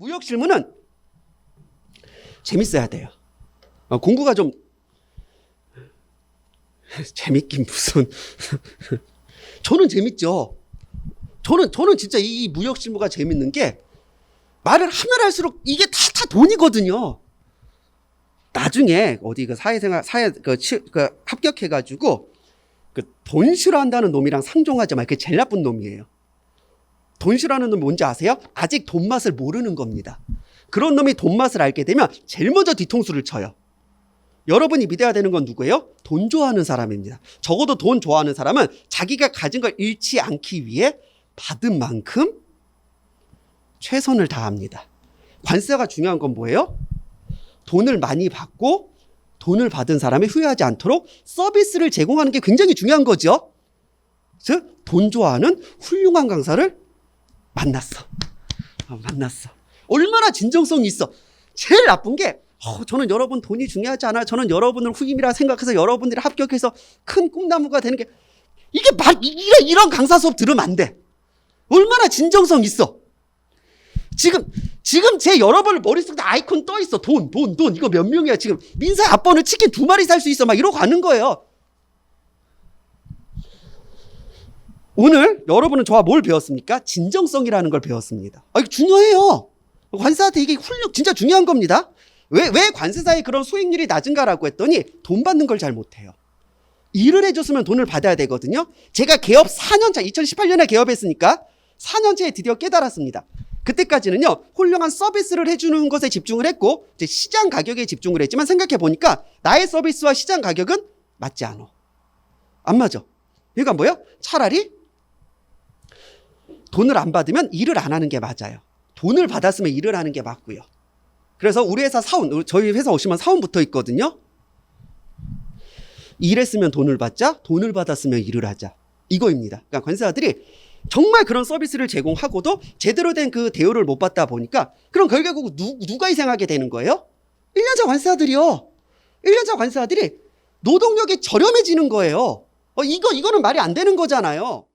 무역 실무는 재밌어야 돼요. 어, 공부가 좀 재밌긴 무슨 저는 재밌죠. 저는 저는 진짜 이 무역 실무가 재밌는 게 말을 하면 할수록 이게 다 다 돈이거든요. 나중에 어디 그 사회생활 사회 그, 치- 그 합격해가지고 그 돈 싫어한다는 놈이랑 상종하지 말. 그게 제일 나쁜 놈이에요. 돈 싫어하는 놈이 뭔지 아세요? 아직 돈 맛을 모르는 겁니다. 그런 놈이 돈 맛을 알게 되면 제일 먼저 뒤통수를 쳐요. 여러분이 믿어야 되는 건 누구예요? 돈 좋아하는 사람입니다. 적어도 돈 좋아하는 사람은 자기가 가진 걸 잃지 않기 위해 받은 만큼 최선을 다합니다. 관세가 중요한 건 뭐예요? 돈을 많이 받고 돈을 받은 사람이 후회하지 않도록 서비스를 제공하는 게 굉장히 중요한 거죠. 즉, 돈 좋아하는 훌륭한 강사를 만났어. 어, 만났어. 얼마나 진정성이 있어. 제일 나쁜 게, 어, 저는 여러분 돈이 중요하지 않아요. 저는 여러분을 후임이라 생각해서 여러분들이 합격해서 큰 꿈나무가 되는 게, 이게 말, 이- 이런, 이런 강사 수업 들으면 안 돼. 얼마나 진정성 있어. 지금, 지금 제 여러분을 머릿속에 아이콘 떠 있어. 돈, 돈, 돈. 이거 몇 명이야. 지금 민사 앞번을 치킨 두 마리 살 수 있어. 막 이러고 가는 거예요. 오늘 여러분은 저와 뭘 배웠습니까? 진정성이라는 걸 배웠습니다. 아, 이거 중요해요. 관세한테 이게 훌륭, 진짜 중요한 겁니다. 왜, 왜 관세사의 그런 수익률이 낮은가라고 했더니 돈 받는 걸 잘 못해요. 일을 해줬으면 돈을 받아야 되거든요. 제가 개업 4년차, 2018년에 개업했으니까 4년차에 드디어 깨달았습니다. 그때까지는요, 훌륭한 서비스를 해주는 것에 집중을 했고, 이제 시장 가격에 집중을 했지만 생각해 보니까 나의 서비스와 시장 가격은 맞지 않아. 안 맞아. 그러니까 뭐야? 차라리 돈을 안 받으면 일을 안 하는 게 맞아요. 돈을 받았으면 일을 하는 게 맞고요. 그래서 우리 회사 사원, 저희 회사 오시면 사원 붙어 있거든요. 일했으면 돈을 받자, 돈을 받았으면 일을 하자. 이거입니다. 그러니까 관세사들이 정말 그런 서비스를 제공하고도 제대로 된 그 대우를 못 받다 보니까 그럼 결국 누, 누가 희생하게 되는 거예요? 1년차 관세사들이요. 1년차 관세사들이 노동력이 저렴해지는 거예요. 어, 이거, 이거는 말이 안 되는 거잖아요.